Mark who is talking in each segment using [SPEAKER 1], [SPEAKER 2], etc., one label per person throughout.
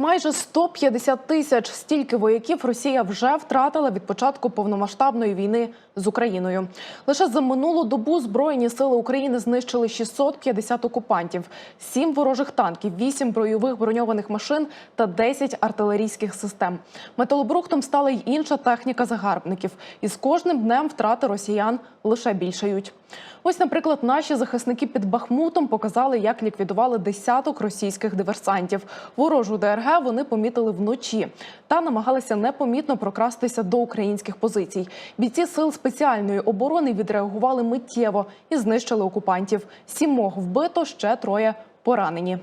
[SPEAKER 1] Майже 150 тисяч стільки вояків Росія вже втратила від початку повномасштабної війни з Україною. Лише за минулу добу збройні сили України знищили 650 окупантів, 7 ворожих танків, 8 бойових броньованих машин та 10 артилерійських систем. Металобрухтом стала й інша техніка загарбників. І з кожним днем втрати росіян лише більшають. Ось, наприклад, наші захисники під Бахмутом показали, як ліквідували десяток російських диверсантів. Ворожу ДРГ вони помітили вночі та намагалися непомітно прокрастися до українських позицій. Бійці сил спеціальної оборони відреагували миттєво і знищили окупантів. Сімох вбито, ще троє поранені.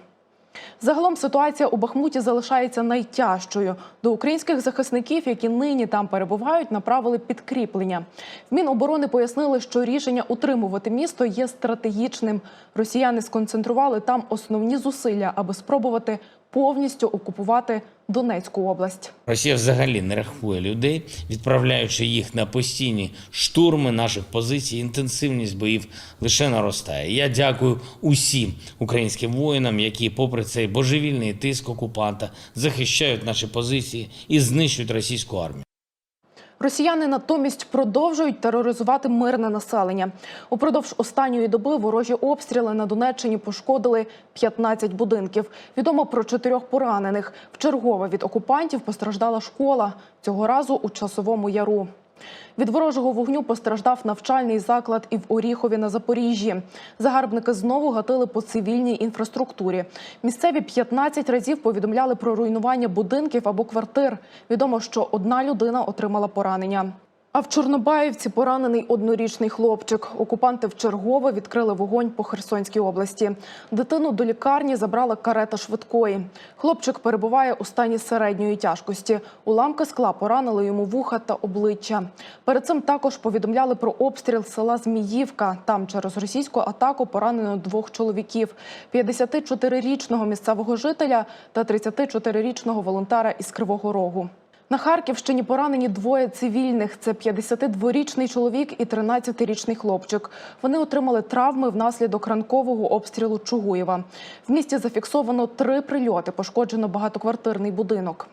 [SPEAKER 1] Загалом ситуація у Бахмуті залишається найтяжчою. До українських захисників, які нині там перебувають, направили підкріплення. Міноборони пояснили, що рішення утримувати місто є стратегічним. Росіяни сконцентрували там основні зусилля, аби спробувати повністю окупувати Донецьку область.
[SPEAKER 2] Росія взагалі не рахує людей, відправляючи їх на постійні штурми наших позицій. Інтенсивність боїв лише наростає. Я дякую усім українським воїнам, які, попри цей божевільний тиск окупанта, захищають наші позиції і знищують російську армію.
[SPEAKER 1] Росіяни натомість продовжують тероризувати мирне населення. Упродовж останньої доби ворожі обстріли на Донеччині пошкодили 15 будинків. Відомо про чотирьох поранених. Вчергове від окупантів постраждала школа цього разу у часовому яру. Від ворожого вогню постраждав навчальний заклад і в Оріхові на Запоріжжі. Загарбники знову гатили по цивільній інфраструктурі. Місцеві 15 разів повідомляли про руйнування будинків або квартир. Відомо, що одна людина отримала поранення. А в Чорнобаївці поранений однорічний хлопчик. Окупанти вчергове відкрили вогонь по Херсонській області. Дитину до лікарні забрала карета швидкої. Хлопчик перебуває у стані середньої тяжкості. Уламки скла поранили йому вуха та обличчя. Перед цим також повідомляли про обстріл села Зміївка. Там через російську атаку поранено двох чоловіків: – 54-річного місцевого жителя та 34-річного волонтера із Кривого Рогу. На Харківщині поранені двоє цивільних. Це 52-річний чоловік і 13-річний хлопчик. Вони отримали травми внаслідок ранкового обстрілу Чугуєва. В місті зафіксовано три прильоти. Пошкоджено багатоквартирний будинок.